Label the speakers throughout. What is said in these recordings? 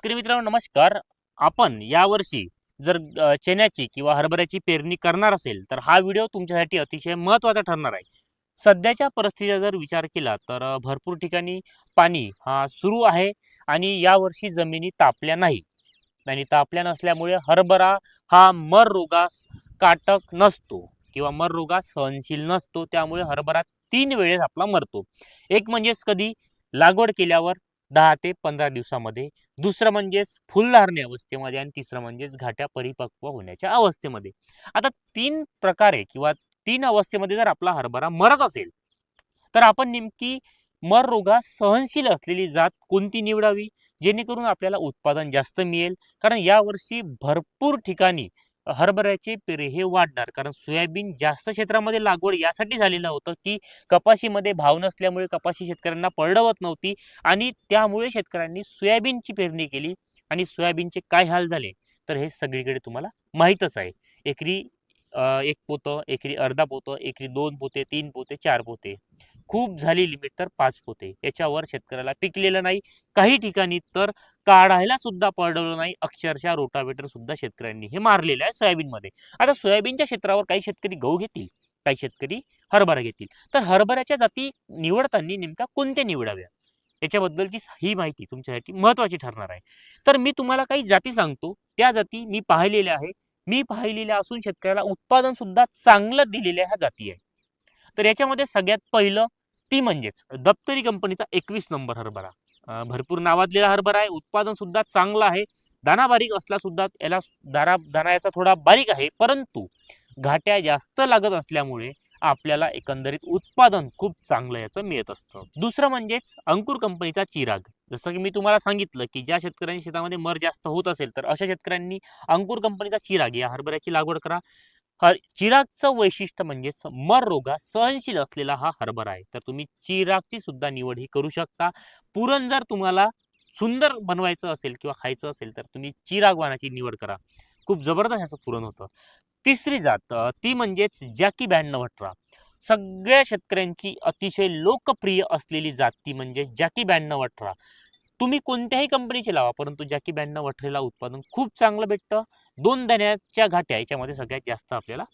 Speaker 1: शेतकरी मित्रांनो नमस्कार. आपण यावर्षी जर चण्याची किंवा हरभऱ्याची पेरणी करणार असेल तर हा व्हिडिओ तुमच्यासाठी अतिशय महत्त्वाचा ठरणार आहे. सध्याच्या परिस्थितीचा जर विचार केला तर भरपूर ठिकाणी पाणी हा सुरू आहे आणि यावर्षी जमिनी तापल्या नाही. आणि तापल्या नसल्यामुळे हरभरा हा मर रोगास काटक नसतो किंवा मर रोगास सहनशील नसतो त्यामुळे हरभरा तीन वेळेस आपला मरतो. एक म्हणजेच कधी लागवड केल्यावर दहा ते पंधरा दिवसामध्ये. दुसरं म्हणजेच फुलधारणी अवस्थेमध्ये आणि तिसरं म्हणजेच घाट्या परिपक्व होण्याच्या अवस्थेमध्ये. आता तीन प्रकारे किंवा तीन अवस्थेमध्ये जर आपला हरभरा मरत असेल तर आपण नेमकी मर रोगास सहनशील असलेली जात कोणती निवडावी? जेणेकरून आपल्याला उत्पादन जास्त मिळेल. कारण यावर्षी भरपूर ठिकाणी हरभऱ्याचे पेरे हे वाढणार. कारण सोयाबीन जास्त क्षेत्रामध्ये लागवड यासाठी झालेलं होतं की कपाशीमध्ये भाव नसल्यामुळे कपाशी शेतकऱ्यांना परडवत नव्हती आणि त्यामुळे शेतकऱ्यांनी सोयाबीनची पेरणी केली आणि सोयाबीनचे काय हाल झाले? तर हे सगळीकडे तुम्हाला माहीतच आहे. एकरी एक पोतं एकरी अर्धा पोतं एकरी दोन पोते तीन पोते चार पोते. खूप झाली लिमिट तर पाच होते याच्यावर शेतकऱ्याला पिकलेलं नाही. काही ठिकाणी तर काढायला सुद्धा परवडलं नाही. अक्षरशः रोटावेटर सुद्धा शेतकऱ्यांनी हे मारलेलं आहे सोयाबीनमध्ये. आता सोयाबीनच्या क्षेत्रावर काही शेतकरी गहू घेतील काही शेतकरी हरभरा घेतील. तर हरभऱ्याच्या जाती निवडताना नेमका कोणत्या निवडाव्या? याच्याबद्दलची ही माहिती तुमच्यासाठी महत्त्वाची ठरणार आहे. तर मी तुम्हाला काही जाती सांगतो. त्या जाती मी पाहिलेल्या आहे. मी पाहिलेल्या असून शेतकऱ्याला उत्पादन सुद्धा चांगलं दिलेल्या ह्या जाती आहे तर याच्यामध्ये सगळ्यात पहिलं ती म्हणजेच दप्तरी कंपनीचा एकवीस नंबर हरभरा. भरपूर नावाजलेला हरभरा आहे. उत्पादन सुद्धा चांगलं आहे. दाना बारीक असला सुद्धा याला दाना दाना याचा थोडा बारीक आहे. परंतु घाट्या जास्त लागत असल्यामुळे आपल्याला एकंदरीत उत्पादन खूप चांगलं याचं मिळत असतं. दुसरं म्हणजेच अंकुर कंपनीचा चिराग. जसं की मी तुम्हाला सांगितलं की ज्या शेतकऱ्यांच्या शेतामध्ये मर जास्त होत असेल तर अशा शेतकऱ्यांनी अंकुर कंपनीचा चिराग या हरभऱ्याची लागवड करा. हर चिरागचं वैशिष्ट्य म्हणजेच मर रोगा सहनशील असलेला हा हरभरा आहे. तर तुम्ही चिरागची सुद्धा निवड ही करू शकता. पुरण जर तुम्हाला सुंदर बनवायचं असेल किंवा खायचं असेल तर तुम्ही चिरागवानाची निवड करा. खूप जबरदस्त असं पुरण होतं. तिसरी जात ती म्हणजेच जॅकी ब्याण्णव अठरा. सगळ्या शेतकऱ्यांची अतिशय लोकप्रिय असलेली जात ती म्हणजे जॅकी ब्याण्णव अठरा. तुम्ही कोणत्याही कंपनीचे लावा परंतु जॅकी ब्याण्णव वठरेला उत्पादन खूप चांगलं भेटतं. दोन दाण्याच्या घाट्या याच्यामध्ये सगळ्यात जास्त आपल्याला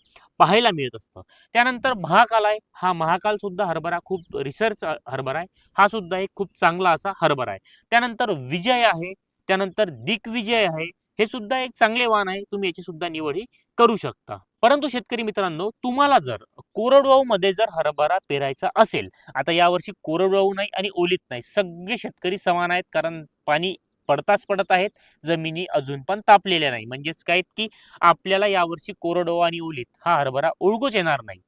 Speaker 1: पाहायला मिळत असतं. त्यानंतर महाकाल आहे. हा महाकाल सुद्धा हरभरा खूप रिसर्च हरभरा आहे. हा सुद्धा एक खूप चांगला असा हरभरा आहे. त्यानंतर विजय आहे. त्यानंतर दिग्विजय आहे. हे सुद्धा एक चांगले वाण आहे. तुम्ही याची सुद्धा निवड ही करू शकता. परंतु शेतकरी मित्रांनो तुम्हाला जर कोरडवाहू मध्ये जर हरभरा पेरायचा असेल आता यावर्षी कोरडवाहू नाही आणि ओलीत नाही सगळे शेतकरी समान आहेत कारण पाणी पडताच पडत आहेत जमिनी अजून पण तापलेल्या नाही. म्हणजेच काय की आपल्याला यावर्षी कोरडवाहू आणि ओलीत हा हरभरा ओळखूच येणार नाही.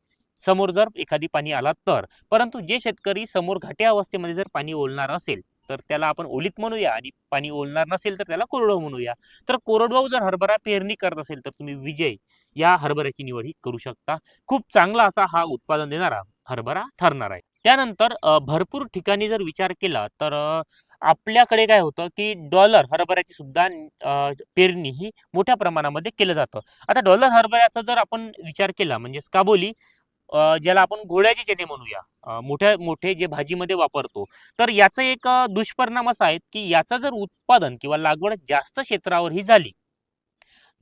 Speaker 1: समोर जर एखादी पाणी आला तर. परंतु जे शेतकरी समोर घाट्या अवस्थेमध्ये जर पाणी ओलणार असेल तर त्याला आपण ओलीत म्हणूया आणि पाणी ओलणार नसेल तर त्याला कोरडवाहू म्हणूया. तर कोरडवाहू जर हरभरा पेरणी करत असेल तर तुम्ही विजय या हरभऱ्याची निवड ही करू शकता. खूप चांगला असा हा उत्पादन देणारा हरभरा ठरणार आहे. त्यानंतर भरपूर ठिकाणी जर विचार केला तर आपल्याकडे काय होतं की डॉलर हरभऱ्याची सुद्धा पेरणी ही मोठ्या प्रमाणामध्ये केलं जातं. आता डॉलर हरभऱ्याचा जर आपण विचार केला म्हणजेच काबोली ज्याला आपण घोड्याचे चणे म्हणूया. मोठ्या मोठे जे भाजीमध्ये वापरतो. तर याचा एक दुष्परिणाम असा आहे की याचा जर उत्पादन किंवा लागवड जास्त क्षेत्रावर ही झाली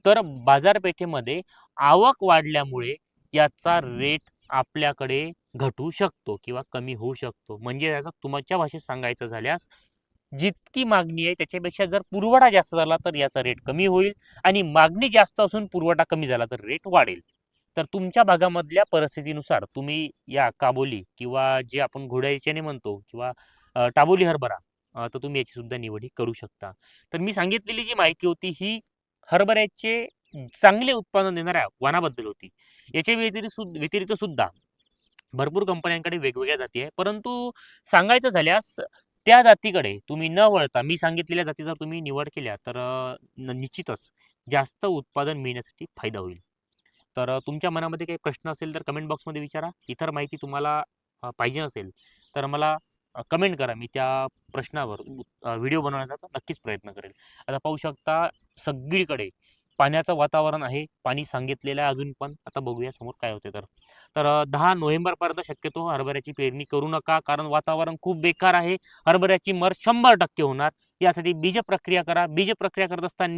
Speaker 1: तर बाजारपेठेमध्ये आवक वाढल्यामुळे याचा रेट आपल्याकडे घटू शकतो किंवा कमी होऊ शकतो. म्हणजे याचा तुमच्या भाषेत सांगायचं झाल्यास जितकी मागणी आहे त्याच्यापेक्षा जर पुरवठा जास्त झाला तर याचा रेट कमी होईल आणि मागणी जास्त असून पुरवठा कमी झाला तर रेट वाढेल. तर तुमच्या भागामधल्या परिस्थितीनुसार तुम्ही या काबोली किंवा जे आपण घोड्याच्याने म्हणतो किंवा टाबोली हरभरा तर तुम्ही याची सुद्धा निवड ही करू शकता. तर मी सांगितलेली जी माहिती होती ही हरभऱ्याचे चांगले उत्पादन देणाऱ्या वनाबद्दल होती. याच्या व्यतिरिक्त सुद्धा व्यतिरिक्त सुद्धा भरपूर कंपन्यांकडे वेगवेगळ्या जाती आहे. परंतु सांगायचं झाल्यास त्या जातीकडे तुम्ही न वळता मी सांगितलेल्या जाती जर तुम्ही निवड केल्या तर निश्चितच जास्त उत्पादन मिळण्यासाठी फायदा होईल. तर तुमच्या मनामध्ये काही प्रश्न असेल तर कमेंट बॉक्समध्ये विचारा. इतर माहिती तुम्हाला पाहिजे असेल तर मला कमेंट करा. मी त्या प्रश्नावर व्हिडिओ बनवण्याचा नक्कीच प्रयत्न करेल. आता पाहू शकता सगळीकडे पाण्याचं वातावरण आहे. पाणी सांगितलेलं आहे अजून पण. आता बघूया समोर काय होते तर. तर दहा नोव्हेंबरपर्यंत शक्यतो हरभऱ्याची पेरणी करू नका कारण वातावरण खूप बेकार आहे. हरभऱ्याची मर शंभर टक्के होणार. यासाठी बीज प्रक्रिया करा. बीज प्रक्रिया करत असताना